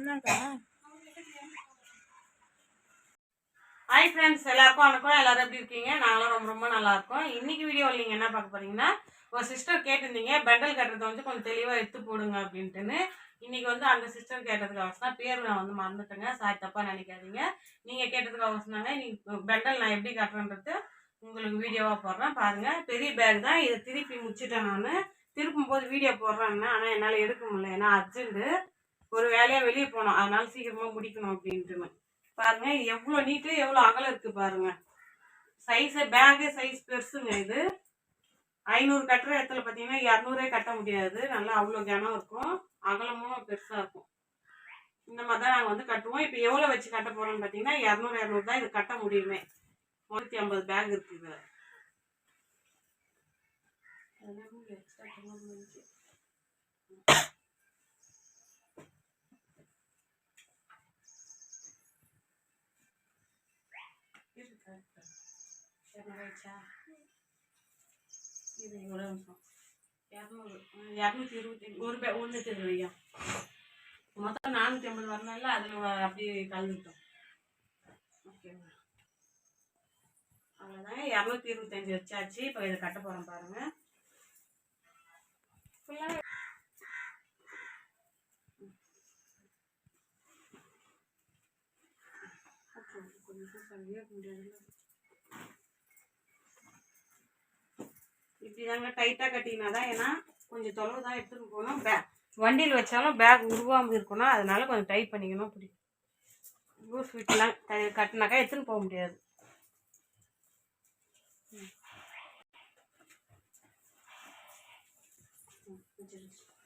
என்னக்கா? Hi friends எல்லாருக்கும் வணக்கம். எல்லாரும் எப்படி இருக்கீங்க? நாங்களும் ரொம்ப ரொம்ப நல்லா இருக்கோம். இன்னைக்கு வீடியோவில் நீங்கள் என்ன பார்க்க போறீங்கன்னா ஒரு சிஸ்டர் கேட்டிருந்தீங்க பெண்டல் கட்டுறதை வந்து கொஞ்சம் தெளிவாக எடுத்து போடுங்க அப்படின்ட்டுன்னு. இன்னைக்கு வந்து அந்த சிஸ்டர் கேட்டதுக்கு அவசரம் பேர் நான் வந்து மறந்துட்டேங்க. சார் தப்பாக நினைக்காதீங்க. நீங்கள் கேட்டதுக்கு அவசரங்க இன்னைக்கு பெண்டல் நான் எப்படி கட்டுறேன்றது உங்களுக்கு வீடியோவாக போடுறேன். பாருங்கள் பெரிய பேக் தான். இதை திருப்பி முடிச்சிட்டேன் நான். திருப்பும் போது வீடியோ போடுறாங்கன்னா ஆனால் என்னால் எடுக்க முடியல. ஏன்னா அர்ஜென்ட்டு ஒரு வேலையாக வெளியே போனோம் அதனால சீக்கிரமாக முடிக்கணும் அப்படின்ட்டுன்னு பாருங்க எவ்வளோ நீட்டு எவ்வளோ அகலம் இருக்கு பாருங்க. சைஸ் பேகு சைஸ் பெருசுங்க இது. ஐநூறு கட்டுற இடத்துல பார்த்தீங்கன்னா இரநூறே கட்ட முடியாது. நல்லா அவ்வளோ கனம் இருக்கும். அகலமும் பெருசாக இருக்கும். இந்த மாதிரி தான் நாங்கள் வந்து கட்டுவோம். இப்போ எவ்வளோ வச்சு கட்ட போகிறோம்னு பார்த்தீங்கன்னா இரநூறு இரநூறு தான் இது கட்ட முடியுமே. நூற்றி ஐம்பது பேக் இருக்குது எக்ஸ்ட்ரா இது எவ்வளோ நிமிஷம் இரநூறு இரநூத்தி இருபத்தி ஒரு பே ஒன்று திருவையா மொத்தம் நானூற்றி ஐம்பது வரனால அதில் அப்படியே கலந்துட்டோம் ஓகேவா அவ்வளோதாங்க இரநூத்தி இருபத்தஞ்சி வச்சாச்சு. இப்போ இதை கட்ட போகிறோம் பாருங்கள் ஃபுல்லாக கொஞ்சம் சரியாக முடியாதுல்ல. இப்படி தாங்க டைட்டாக கட்டினா தான் ஏன்னா கொஞ்சம் தொலைவு தான் எடுத்துகிட்டு போகணும். பே வண்டியில் வச்சாலும் பேக் உருவாமல் இருக்கணும். அதனால கொஞ்சம் டைட் பண்ணிக்கணும். அப்படி லூஸ் ஃபிட்லாம் கட்டினாக்கா எடுத்துன்னு போக முடியாது. Thank you.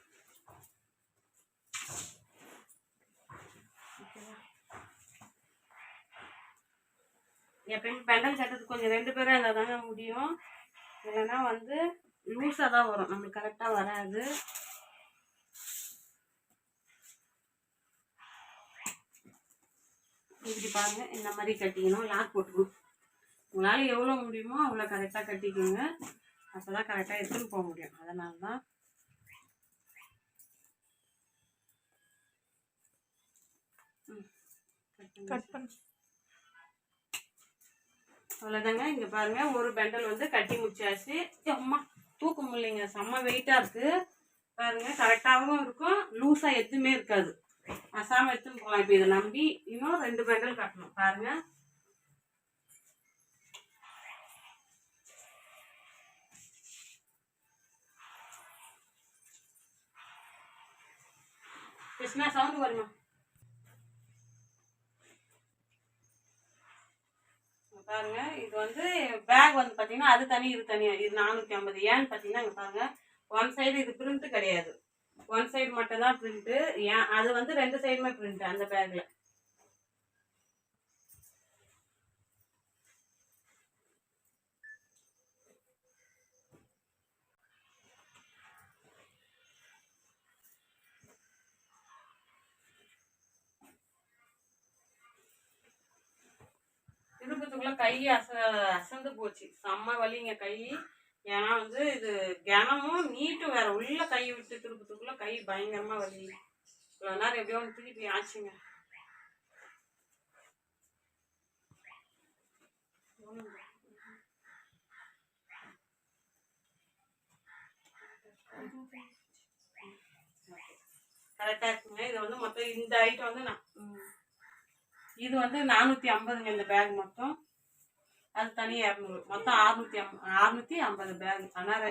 எப்பயுமே பெண்டல் சட்டத்துக்கு கொஞ்சம் ரெண்டு பேரும் இருந்தால் தாங்க முடியும். இல்லைன்னா வந்து லூஸாக தான் வரும். நம்மளுக்கு கரெக்டாக வராது. இப்படி பாருங்க இந்த மாதிரி கட்டிக்கணும். லாக் போட்டுக்கணும். உங்களால் எவ்வளோ முடியுமோ அவ்வளோ கரெக்டாக கட்டிக்கோங்க. அப்போ தான் கரெக்டாக எடுத்துன்னு போக முடியும். அதனால தான் கட் பண்ணு. அவ்வளோதாங்க இங்கே பாருங்கள் ஒரு பெண்டல் வந்து கட்டி முடிச்சாச்சு. அம்மா தூக்க முடியலைங்க. செம்ம வெயிட்டாக இருக்கு. பாருங்க கரெக்டாகவும் இருக்கும். லூஸாக எதுவுமே இருக்காது. அசாமல் எடுத்துன்னு போகலாம் இப்போ இதை நம்பி இன்னும் ரெண்டு பெண்டல் கட்டணும். பாருங்கள் கிருஷ்ணா சவுண்ட் வருமா? பாருங்க. இது வந்து பேக் வந்து பார்த்தீங்கன்னா அது தனி இது தனியா இது நானூற்றி ஐம்பது ஏன்னு பார்த்தீங்கன்னா இங்கே பாருங்க. ஒன் சைடு இது பிரிண்ட் கிடையாது. ஒன் சைடு மட்டும் தான் பிரிண்ட்டு ஏன் அது வந்து ரெண்டு சைடுமே பிரிண்ட் அந்த பேக்ல திருப்பத்துக்குள்ள கை அச அசந்து போச்சு. செம்ம வலிங்க கை. ஏன்னா வந்து இது கனமும் நீட்டும் வேற. உள்ள கை விட்டு திருப்பத்துக்குள்ள கை பயங்கரமா வலி. இவ்வளோ நேரம் எப்படியோ ஒன்று திருப்பி ஆச்சுங்க. கரெக்டாக இருக்குங்க. இது வந்து மொத்தம் இந்த ஐட்டம் வந்து நான் இது வந்து நானூற்றி ஐம்பதுங்க இந்த பேக் மொத்தம். அது தனியாக இரநூறு. மொத்தம் அறுநூத்தி அம் அறுநூத்தி ஐம்பது பேக். அனாரை.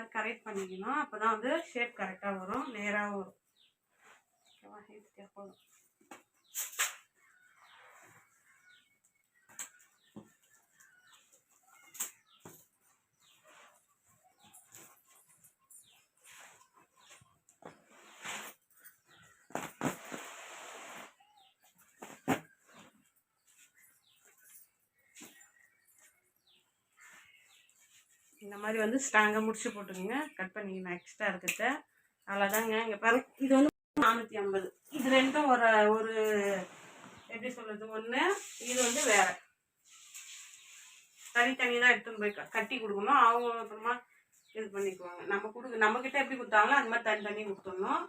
மாதிரி கரெக்ட் பண்ணிக்கணும். அப்போ தான் வந்து ஷேப் கரெக்டாக வரும். நேராகவும் வரும் ஓகேவா? எடுத்துட்டே போதும் இந்த மாதிரி வந்து ஸ்ட்ராங்காக முடிச்சு போட்டுக்கோங்க. கட் பண்ணிக்கணும் எக்ஸ்ட்ரா இருக்கிறத. அவ்வளோதாங்க இங்கே பாருங்க. இது வந்து நானூற்றி ஐம்பது. இது ரெண்டும் ஒரு ஒரு எப்படி சொல்கிறது ஒன்று இது வந்து வேற. தனித்தனி தான் எடுத்துன்னு போய் கட்டி கொடுக்கணும். அவங்க அப்புறமா இது பண்ணிக்குவாங்க. நம்ம கொடுக்க நம்மக்கிட்ட எப்படி கொடுத்தாங்களோ அந்த மாதிரி தனித்தனி கொடுத்துடணும்.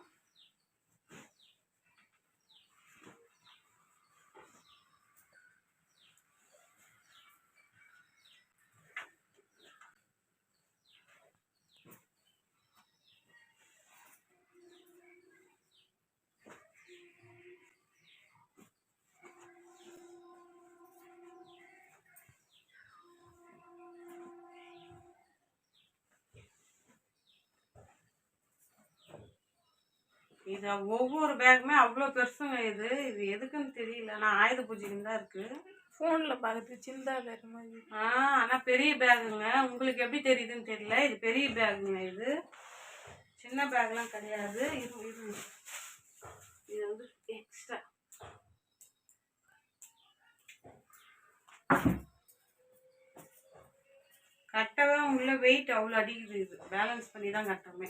இது ஒவ்வொரு பேக்குமே அவ்வளோ பெருசுங்க இது. இது எதுக்குன்னு தெரியல. நான் ஆயுத பூஜைக்கு தான் இருக்குது ஃபோனில் பார்க்குறது சின்னதா வேறு மாதிரி. ஆ ஆனால் பெரிய பேகுங்க உங்களுக்கு எப்படி தெரியுதுன்னு தெரியல. இது பெரிய பேகுங்க இது. சின்ன பேக்லாம் கிடையாது. இது இது இது வந்து எக்ஸ்ட்ரா கட்டவே உள்ள வெயிட் அவ்வளோ அடிக்குது இது. பேலன்ஸ் பண்ணி தான் கட்டமே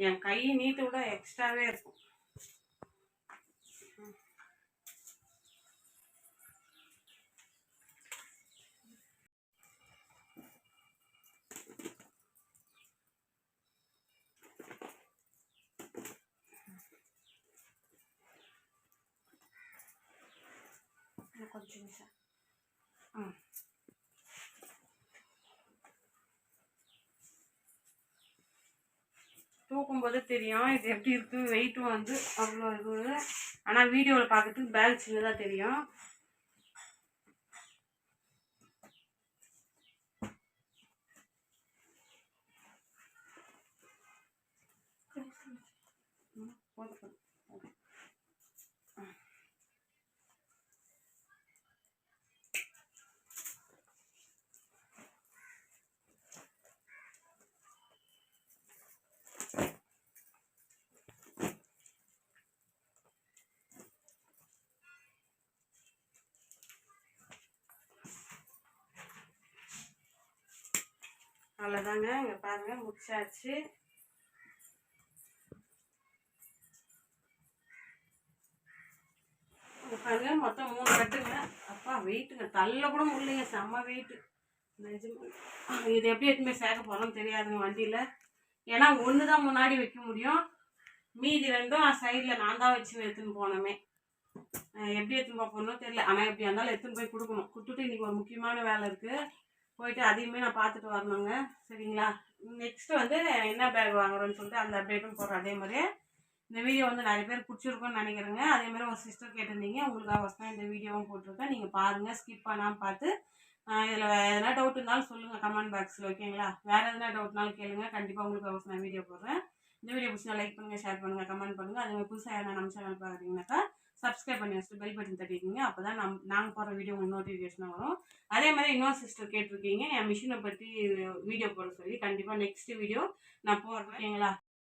என் கை நீட்டு விட எக்ஸ்ட்ராவே இருக்கும் இன்னும் கொஞ்சம் நிமிஷம் தெரியும். இது எப்படி இருக்குது வெயிட்டும் வந்து அவ்வளோ இது. ஆனால் வீடியோவில் பார்க்கறதுக்கு பேக் சின்னதாக தெரியும். அவ்வளோதாங்க இங்கே பாருங்க முடிச்சாச்சு. பாருங்க மொத்தம் மூணு கட்டுங்க. அப்பா வெயிட்டுங்க தள்ள கூட முடியலைங்க. செம்ம வெயிட்டு நிஜமா. இது எப்படி எதுவுமே சேர்க்க போகிறோம் தெரியாதுங்க வண்டியில். ஏன்னா ஒன்று தான் முன்னாடி வைக்க முடியும். மீதி ரெண்டும் சைடில் நான் தான் வச்சு எடுத்துன்னு போனோமே. எப்படி எடுத்துன்னு போக போகணும் தெரியல. ஆனால் எப்படி இருந்தாலும் எடுத்துன்னு போய் கொடுக்கணும். கொடுத்துட்டு இன்னைக்கு ஒரு முக்கியமான வேலை இருக்குது போயிட்டு அதையுமே நான் பார்த்துட்டு வரணுங்க. சரிங்களா? நெக்ஸ்ட் வந்து என்ன பேக் வாங்குறோன்னு சொல்லிட்டு அந்த அப்டேட்டும் போடுறேன். அதே மாதிரியே இந்த வீடியோ வந்து நிறைய பேர் பிடிச்சிருக்கோன்னு நினைக்கிறேங்க. அதே மாதிரி ஒரு சிஸ்டர் கேட்டிருந்தீங்க. உங்களுக்காக வசனம் இந்த வீடியோவும் போட்டிருக்கேன். நீங்கள் பாருங்கள் ஸ்கிப் பண்ணாமல் பார்த்து இதில் எதனா டவுட் இருந்தாலும் சொல்லுங்கள் கமெண்ட் பாக்ஸில் ஓகேங்களா வேறு எதனா டவுட்னாலும் கேளுங்க. கண்டிப்பாக உங்களுக்கு அவசரம் நான் வீடியோ போடுறேன். இந்த வீடியோ பிடிச்சா லைக் பண்ணுங்கள் ஷேர் பண்ணுங்கள் கமெண்ட் பண்ணுங்கள் அதே மாதிரி புதுசாக யாரா நம்ம சேனல் பார்க்குறீங்கனாக்கா சப்ஸ்கிரைப் பண்ணி வச்சுட்டு பெல் பட்டன் தட்டிக்கிங்க அப்போ தான் நம் நாங்கள் போடுற வீடியோ உங்களுக்கு நோட்டிஃபிகேஷனாக வரும். அதே மாதிரி இன்னொரு சிஸ்டர் கேட்டிருக்கீங்க. என் மிஷினை பற்றி வீடியோ போட சொல்லி கண்டிப்பாக நெக்ஸ்ட் வீடியோ நான் போடுறேன். ஓகேங்களா